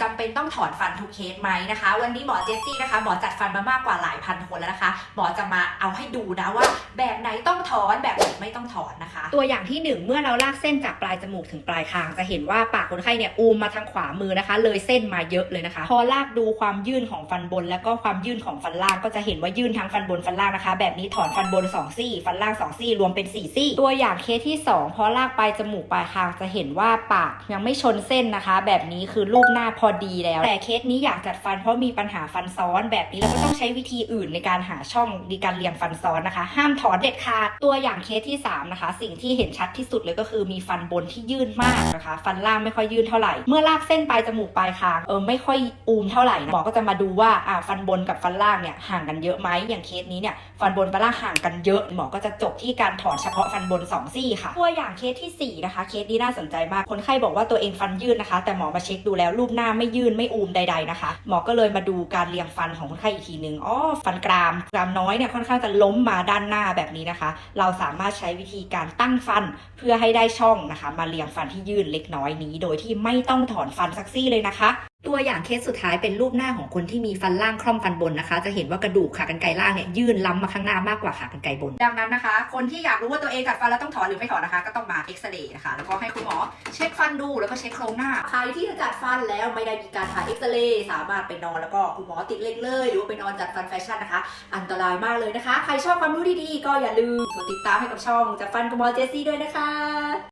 จำ เป็นต้องถอนฟันทุกเคสไหมนะคะ วันนี้หมอเจสซี่นะคะหมอจัดฟันมามากกว่าหลายพันคนแล้วนะคะหมอจะมาเอาให้ดูนะว่า แบบไหนต้องถอนแบบไหนไม่ต้องถอนนะคะ ตัวอย่างที่หนึ่งเมื่อเราลากเส้นจากปลายจมูกถึงปลายคาง จะเห็นว่าปากคนไข้เนี่ยอูมมาทางขวามือนะคะ เลยเส้นมาเยอะเลยนะคะ พอลากดูความยื่นของฟันบน แล้วก็ความยื่นของฟันล่างก็จะเห็นว่ายื่นทั้งฟันบนฟันล่างนะคะ แบบนี้ถอนฟันบนสองซี่ ฟันล่างสองซี่ รวมเป็นสี่ซี่ ตัวอย่างเคสที่สองพอลากปลายจมูกปลายคางจะเห็นว่าปากยังไม่ชนเส้นนะคะ แบบนี้คือรูปหน้าพอดีแล้ว แต่เคสนี้อยากจัดฟันเพราะมีปัญหาฟันซ้อนแบบนี้เราก็ต้องใช้วิธีอื่นในการหาช่องในการเรียงฟันซ้อนนะคะ ห้ามถอนเด็ดขาดตัวอย่างเคสที่สามนะคะ สิ่งที่เห็นชัดที่สุดเลยก็คือมีฟันบนที่ยื่นมากนะคะ ฟันล่างไม่ค่อยยื่นเท่าไหร่ เมื่อลากเส้นปลายจมูกปลายคางเออไม่ค่อยอูมเท่าไหร่หมอก็จะมาดูว่าอ่าฟันบนกับฟันล่างเนี่ยห่างกันเยอะไหมอย่างเคสนี้เนี่ยฟันบนฟันล่างห่างกันเยอะ หมอก็จะจบที่การถอนเฉพาะฟันบนสองซี่ค่ะตัวอย่างเคสที่สี่นะคะเคสนี้น่าสนใจมากคนไข้บอกว่าตัวเองฟันยื่นนะคะ แต่หมอมาเช็คดูแล้วรูปหน้าไม่ยืนไม่อูมใด ๆนะคะ หมอก็เลยมาดูการเรียงฟันของคนไข้อีกทีหนึ่งอ๋อฟันกรามกรามน้อยเนี่ยค่อนข้างจะล้มมาด้านหน้าแบบนี้นะคะ เราสามารถใช้วิธีการตั้งฟันเพื่อให้ได้ช่องนะคะ มาเรียงฟันที่ยื่นเล็กน้อยนี้ โดยที่ไม่ต้องถอนฟันซักซี่เลยนะคะ ตัวอย่างเคสสุดท้ายเป็นรูปหน้าของคนที่มีฟันล่างคล่อมฟันบนนะคะ จะเห็นว่ากระดูกขากรรไกรล่างเนี่ยยื่นล้ำมาข้างหน้ามากกว่าขากรรไกรบน ดังนั้นนะคะ คนที่อยากรู้ว่าตัวเองกัดฟันแล้วต้องถอนหรือไม่ถอนนะคะ ก็ต้องมาเอ็กซเรย์นะคะแล้วก็ให้คุณหมอเช็คฟันดูแล้วก็เช็คโครงหน้าใครที่จะจัดฟันแล้วไม่ได้มีการถ่ายเอ็กซเรย์สามารถไปนอนแล้วก็คุณหมอติดเล็กเลยหรือว่าไปนอนจัดฟันแฟชั่นนะคะ อันตรายมากเลยนะคะ ใครชอบความรู้ดีๆก็อย่าลืมกดติดตามให้กับช่องจัดฟันกับหมอเจสซี่ด้วยนะคะ